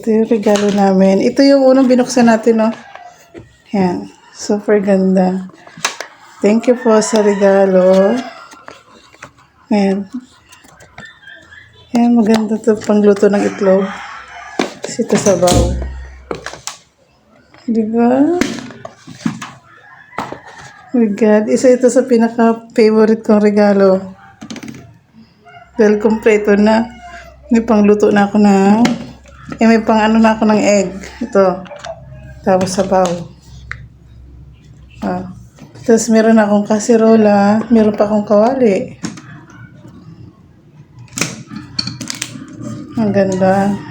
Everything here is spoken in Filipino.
Ito yung regalo namin. Ito yung unang binuksan natin, no? Yan. Super ganda. Thank you po sa regalo. Yan. Yan, maganda to pangluto ng itlog. Kasi ito sabaw. Di ba? Oh my God. Isa ito sa pinaka-favorite kong regalo. Dahil kompleto na. May pangluto na ako na. Eh, may pang ano na ako ng egg. Ito. Tapos sabaw. Ah. Tapos meron akong kasirola. Meron pa akong kawali. Ang ganda.